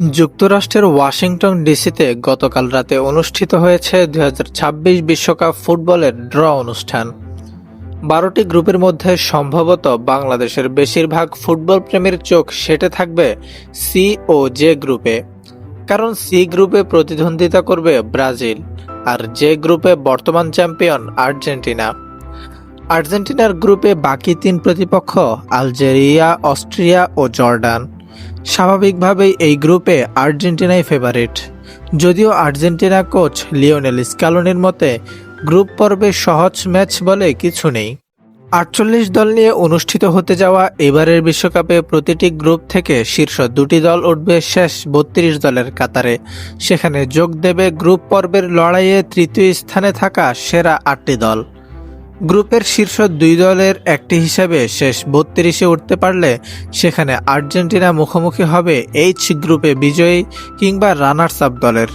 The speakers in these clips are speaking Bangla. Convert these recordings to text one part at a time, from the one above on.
যুক্তরাষ্ট্রের ওয়াশিংটন ডিসিতে গতকাল রাতে অনুষ্ঠিত হয়েছে দুই বিশ্বকাপ ফুটবলের ড্র অনুষ্ঠান। বারোটি গ্রুপের মধ্যে সম্ভবত বাংলাদেশের বেশিরভাগ ফুটবল প্রেমীর চোখ সেটে থাকবে সি ও জে গ্রুপে। কারণ সি গ্রুপে প্রতিদ্বন্দ্বিতা করবে ব্রাজিল আর জে গ্রুপে বর্তমান চ্যাম্পিয়ন আর্জেন্টিনা। আর্জেন্টিনার গ্রুপে বাকি তিন প্রতিপক্ষ আলজেরিয়া, অস্ট্রিয়া ও জর্ডান। স্বাভাবিকভাবেই এই গ্রুপে আর্জেন্টিনাই ফেভারিট যদিও আর্জেন্টিনা কোচ লিওনেল স্কালোনির মতে, গ্রুপ পর্বে সহজ ম্যাচ বলে কিছু নেই। আটচল্লিশ দল নিয়ে অনুষ্ঠিত হতে যাওয়া এবারের বিশ্বকাপে প্রতিটি গ্রুপ থেকে শীর্ষ দুটি দল উঠবে শেষ বত্রিশ দলের কাতারে। সেখানে যোগ দেবে গ্রুপ পর্বের লড়াইয়ে তৃতীয় স্থানে থাকা সেরা আটটি দল। গ্রুপের শীর্ষ দুই দলের একটি হিসাবে শেষ বত্রিশে উঠতে পারলে সেখানে আর্জেন্টিনা মুখোমুখি হবে এইচ গ্রুপে বিজয়ী কিংবা রানার্স আপ দলের।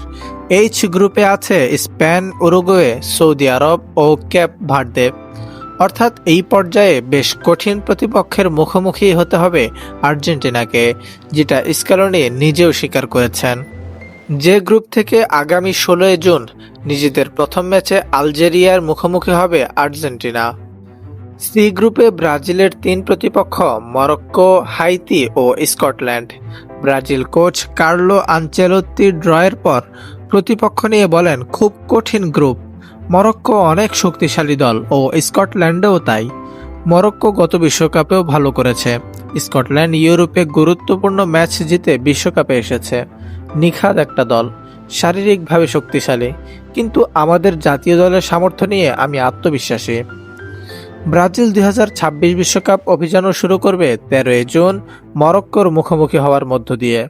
এইচ গ্রুপে আছে স্পেন, উরুগুয়ে, সৌদি আরব ও ক্যাপ ভার্দে। অর্থাৎ এই পর্যায়ে বেশ কঠিন প্রতিপক্ষের মুখোমুখি হতে হবে আর্জেন্টিনাকে, যেটা স্কালোনি নিজেও স্বীকার করেছেন। যে গ্রুপ থেকে আগামী ষোলোই জুন নিজেদের প্রথম ম্যাচে আলজেরিয়ার মুখোমুখি হবে আর্জেন্টিনা। সি গ্রুপে ব্রাজিলের তিন প্রতিপক্ষ মরক্কো, হাইতি ও স্কটল্যান্ড। ব্রাজিল কোচ কার্লো আনচেলত্তির ড্রয়ের পর প্রতিপক্ষ নিয়ে বলেন, খুব কঠিন গ্রুপ। মরক্কো অনেক শক্তিশালী দল ও স্কটল্যান্ডেও তাই। মরক্কো গত বিশ্বকাপেও ভালো করেছে। স্কটল্যান্ড ইউরোপে গুরুত্বপূর্ণ ম্যাচ জিতে বিশ্বকাপে এসেছে। নিখাদ একটা দল, শারীরিকভাবে শক্তিশালী, কিন্তু আমাদের জাতীয় দলের সামর্থ্য নিয়ে আমি আত্মবিশ্বাসী। ব্রাজিল দুই বিশ্বকাপ অভিযানও শুরু করবে তেরোই জুন মরক্কোর মুখোমুখি হওয়ার মধ্য দিয়ে।